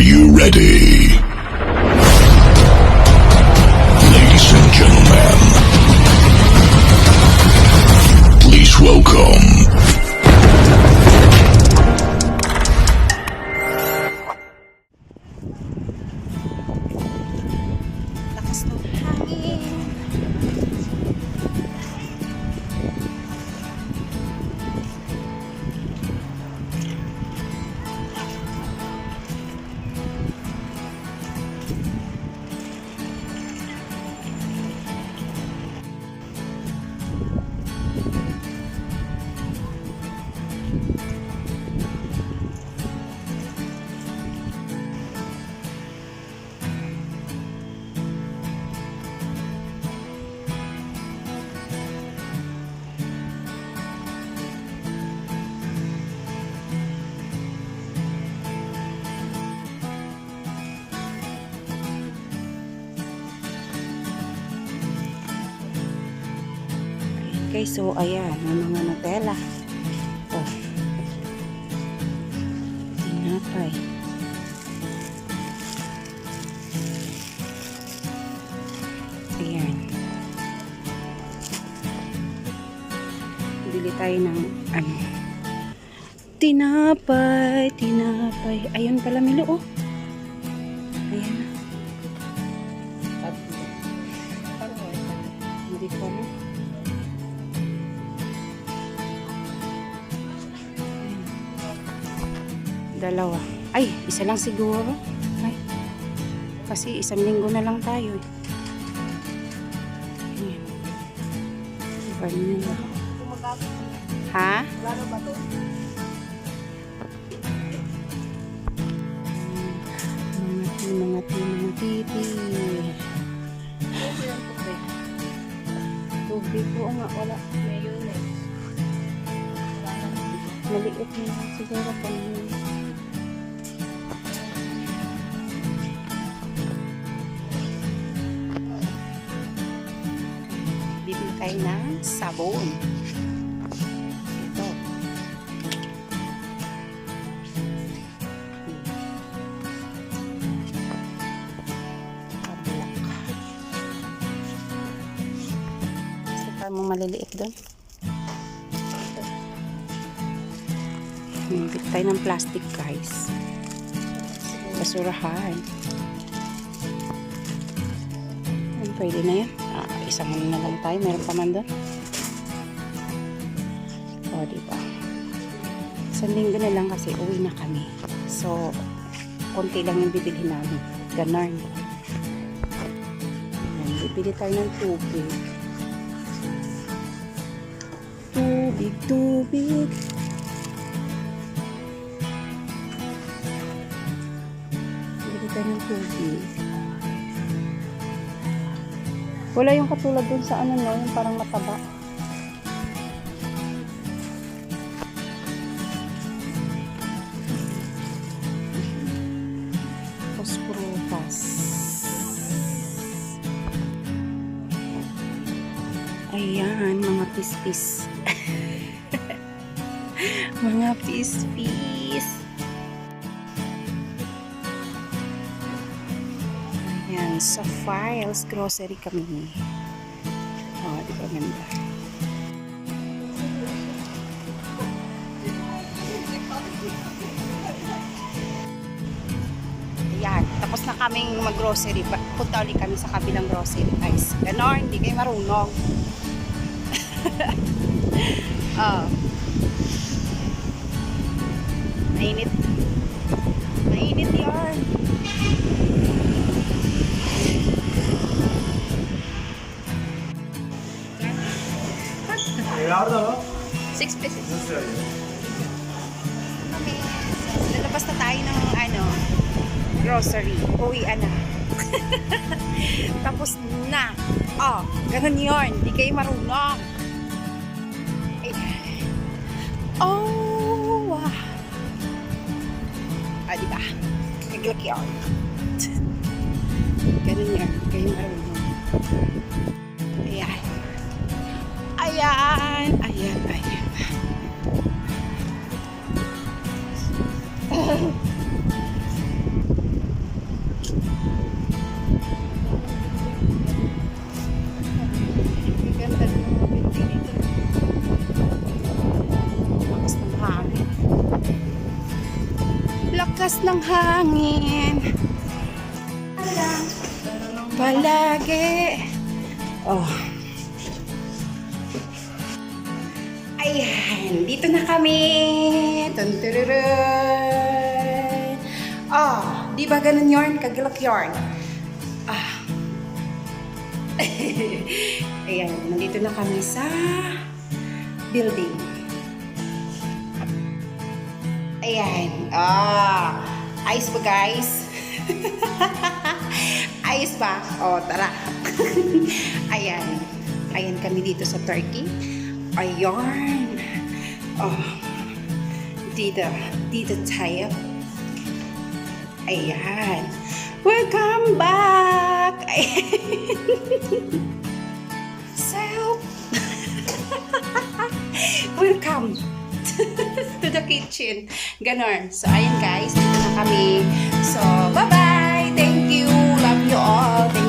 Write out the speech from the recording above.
you ready? Okay, so ayan, may mga Nutella. Oh. Tinapay. Ayan. Bili tayo ng ano. Tinapay, tinapay. Ayun pala Milo, oh. Ayan. Hindi ko alam. Dalawa. Ay, isa lang siguro. Ay. Kasi isang linggo na lang tayo eh. Ayan. Vanilla. Ha? Mga ti, mga ti, mga titi. Tubig ko nga, wala. Maliit na siguro pang tayo ng sabon. Ito. Pa mong maliliit doon? Bili tayo ng plastic guys. Basurahan. Hmm, Pwede na yan. Ah, isang ano na lang tayo. Meron pa man doon. O, diba? Isang na lang kasi uwi na kami. So, konti lang yung bibilhin namin. Ganon. Ayan, Bibili tayo ng tubig. Tubig, tubig. Bibili tayo ng tubig. Wala yung katulad dun sa ano no, yung parang mataba. Phosphorutas. Ayan, mga pispis. mga pispis. Ayan, sa files, grocery kami. Oh, di ba ganda? Ayan, tapos na kaming mag-grocery. Punta ulit kami sa kabilang grocery, guys. Ganon, hindi kayo marunong. oh. Mainit. Mainit yun. Kami. Lalabas na tayo ng ano, grocery. Uwian na. Tapos na. Oh, ganun yun. Di kayo marunong. Ayan. Oh, wow. Ah, di ba? Naglaki yun. Ganun yun. Kayo marunong. Lakas ng hangin. Palagi. Oh. Ayan, dito na kami. Tuntururun. Oh, di ba ganun yarn? Kagilak yarn. Ah. Ayan, nandito na kami sa building. Ayan. Ah, ayos ba guys? ayos ba? O, tara. Ayan. Ayan kami dito sa Turkey. Ayan. Oh. Dito. Dito tayo. Ayan. Welcome back! so, welcome to the kitchen. Ganon. So, ayun guys, dito na kami. So, bye-bye! Thank you! Love you all!